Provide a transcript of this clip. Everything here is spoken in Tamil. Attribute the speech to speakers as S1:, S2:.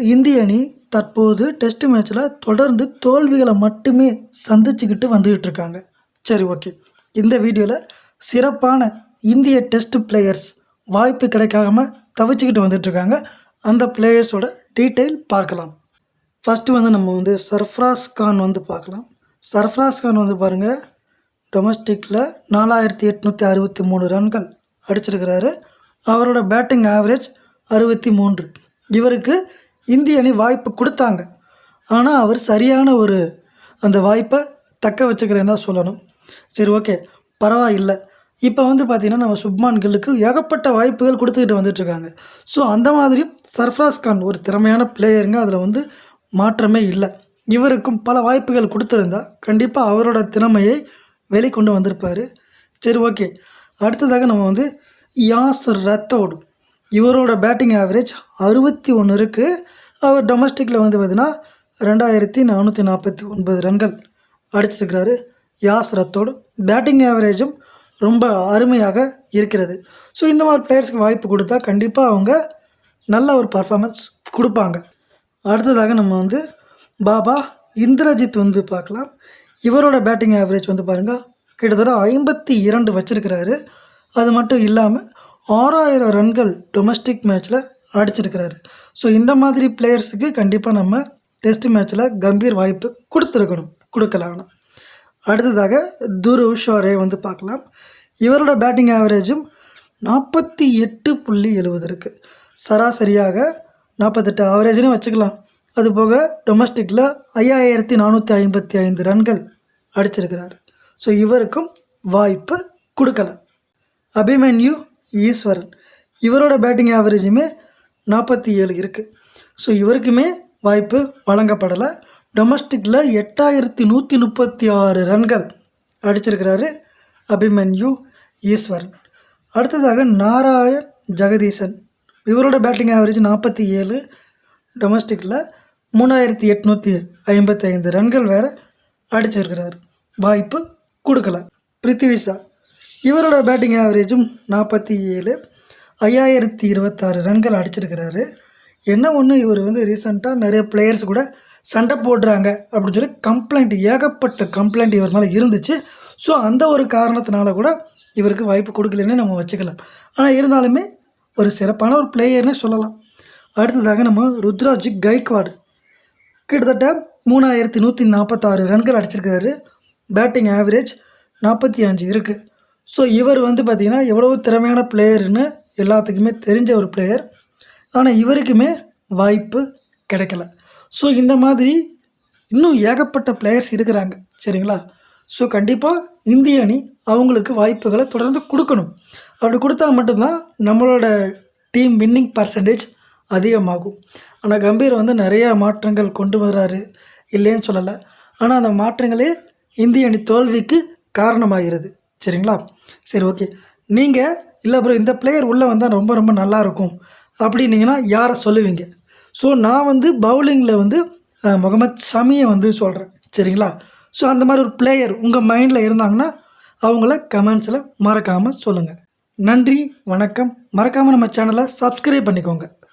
S1: இந்திய அணி தற்போது டெஸ்ட் மேட்ச்சில் தொடர்ந்து தோல்விகளை மட்டுமே சந்திச்சுக்கிட்டு வந்துக்கிட்டு இருக்காங்க சரி ஓகே இந்த வீடியோவில் சிறப்பான இந்திய டெஸ்ட் பிளேயர்ஸ் வாய்ப்பு கிடைக்காம தவிச்சுக்கிட்டு வந்துட்டுருக்காங்க. அந்த பிளேயர்ஸோட டீட்டெயில் பார்க்கலாம். ஃபஸ்ட்டு வந்து நம்ம வந்து சர்ஃப்ராஸ் கான் வந்து பார்க்கலாம். சர்ஃப்ராஸ் கான் வந்து பாருங்கள் டொமஸ்டிக்கில் நாலாயிரத்தி எட்நூற்றி அறுபத்தி மூணு ரன்கள் அடிச்சிருக்கிறாரு. அவரோட பேட்டிங் ஆவரேஜ் அறுபத்தி மூன்று. இவருக்கு இந்திய அணி வாய்ப்பு கொடுத்தாங்க. ஆனால் அவர் சரியான ஒரு அந்த வாய்ப்பை தக்க வச்சுக்கிறேன்னு தான் சொல்லணும். சரி ஓகே. பரவாயில்லை. இப்போ வந்து பார்த்திங்கன்னா நம்ம சுப்மான் கில்லுக்கு ஏகப்பட்ட வாய்ப்புகள் கொடுத்துக்கிட்டு வந்துட்டுருக்காங்க ஸோ அந்த மாதிரி சர்ஃப்ராஸ் கான் ஒரு திறமையான பிளேயருங்க அதில் வந்து மாற்றமே இல்லை. இவருக்கும் பல வாய்ப்புகள் கொடுத்துருந்தா கண்டிப்பாக அவரோட திறமையை வெளிக்கொண்டு வந்திருப்பார். சரி ஓகே. அடுத்ததாக நம்ம வந்து யாசர் ரத்தோடு. இவரோட பேட்டிங் ஆவரேஜ் அறுபத்தி ஒன்று இருக்குது அவர் டொமஸ்டிக்கில் வந்து பார்த்தீங்கன்னா ரெண்டாயிரத்தி நானூற்றி நாற்பத்தி ஒன்பது ரன்கள் அடிச்சிருக்கிறாரு. யாஸ் ரத்தோடு பேட்டிங் ஆவரேஜும் ரொம்ப அருமையாக இருக்கிறது. ஸோ இந்த மாதிரி பிளேயர்ஸ்க்கு வாய்ப்பு கொடுத்தா கண்டிப்பாக அவங்க நல்ல ஒரு பர்ஃபார்மன்ஸ் கொடுப்பாங்க. அடுத்ததாக நம்ம வந்து பாபா இந்திரஜித் வந்து பார்க்கலாம். இவரோட பேட்டிங் ஆவரேஜ் வந்து பாருங்கள் கிட்டத்தட்ட ஐம்பத்தி இரண்டு வச்சுருக்கிறாரு. அது மட்டும் இல்லாமல் ஆறாயிரம் ரன்கள் டொமஸ்டிக் மேட்ச்சில் அடிச்சிருக்கிறாரு. ஸோ இந்த மாதிரி பிளேயர்ஸுக்கு கண்டிப்பாக நம்ம டெஸ்ட் மேட்ச்சில் கம்பீர் வாய்ப்பு கொடுத்துருக்கணும் கொடுக்கலாம் அடுத்ததாக துரு ஷோரே வந்து பார்க்கலாம். இவரோட பேட்டிங் ஆவரேஜும் நாற்பத்தி எட்டு புள்ளி எழுபது இருக்குது சராசரியாக நாற்பத்தெட்டு ஆவரேஜ்னு வச்சுக்கலாம். அதுபோக டொமஸ்டிக்கில் ஐயாயிரத்தி நானூற்றி ஐம்பத்தி ஐந்து ரன்கள் அடிச்சிருக்கிறார். ஸோ இவருக்கும் வாய்ப்பு கொடுக்கல அபிமன்யு ஈஸ்வரன். இவரோட பேட்டிங் ஆவரேஜுமே நாற்பத்தி ஏழு இருக்குது ஸோ இவருக்குமே வாய்ப்பு வழங்கப்படலை. டொமஸ்டிக்கில் எட்டாயிரத்தி நூற்றி முப்பத்தி ஆறு ரன்கள் அடிச்சிருக்கிறாரு அபிமன்யு ஈஸ்வரன். அடுத்ததாக நாராயண் ஜெகதீசன். இவரோட பேட்டிங் ஆவரேஜ் நாற்பத்தி ஏழு. டொமஸ்டிக்கில் மூணாயிரத்தி எட்நூற்றி ஐம்பத்தி ஐந்து ரன்கள் வேறு அடிச்சிருக்கிறார். வாய்ப்பு கொடுக்கல. பிருத்திவிஷா இவரோட பேட்டிங் ஆவரேஜும் நாற்பத்தி ஏழு. ஐயாயிரத்தி இருபத்தாறு ரன்கள் அடிச்சிருக்கிறாரு. என்ன ஒன்று இவர் வந்து ரீசெண்டாக நிறைய பிளேயர்ஸ் கூட சண்டை போடுறாங்க அப்படின்னு சொல்லி கம்ப்ளைண்ட் ஏகப்பட்ட கம்ப்ளைண்ட் இவர் மேலே இருந்துச்சு. ஸோ அந்த ஒரு காரணத்தினால கூட இவருக்கு வாய்ப்பு கொடுக்கலன்னு நம்ம வச்சுக்கலாம். ஆனால் இருந்தாலுமே ஒரு சிறப்பான ஒரு பிளேயர்னே சொல்லலாம். அடுத்ததாக நம்ம ருத்ராஜ் கைக்வாடு கிட்டத்தட்ட மூணாயிரத்தி நூற்றி நாற்பத்தாறு ரன்கள் அடிச்சிருக்கிறாரு. பேட்டிங் ஆவரேஜ் நாற்பத்தி அஞ்சு இருக்குது ஸோ இவர் வந்து பார்த்திங்கன்னா எவ்வளோ திறமையான பிளேயர்னு எல்லாத்துக்குமே தெரிஞ்ச ஒரு பிளேயர் ஆனால் இவருக்குமே வாய்ப்பு கிடைக்கல. ஸோ இந்த மாதிரி இன்னும் ஏகப்பட்ட பிளேயர்ஸ் இருக்கிறாங்க. சரிங்களா? ஸோ கண்டிப்பாக இந்திய அணி அவங்களுக்கு வாய்ப்புகளை தொடர்ந்து கொடுக்கணும். அப்படி கொடுத்தா மட்டும்தான் நம்மளோட டீம் வின்னிங் பர்சன்டேஜ் அதிகமாகும். ஆனால் கம்பீர் வந்து நிறையா மாற்றங்கள் கொண்டு வர்றாரு. இல்லைன்னு சொல்லலை. ஆனால் அந்த மாற்றங்களே இந்திய அணி தோல்விக்கு காரணமாகிறது. சரிங்களா? சரி ஓகே நீங்கள் இல்லை அப்புறம் இந்த பிளேயர் உள்ளே வந்தால் ரொம்ப ரொம்ப நல்லாயிருக்கும் அப்படின்னீங்கன்னா யாரை சொல்லுவீங்க? ஸோ நான் வந்து பவுலிங்கில் வந்து முகமது சமியை வந்து சொல்கிறேன் சரிங்களா? ஸோ அந்த மாதிரி ஒரு பிளேயர் உங்கள் மைண்டில் இருந்தாங்கன்னா அவங்கள கமெண்ட்ஸில் மறக்காமல் சொல்லுங்கள் நன்றி வணக்கம். மறக்காமல் நம்ம சேனலை சப்ஸ்கிரைப் பண்ணிக்கோங்க.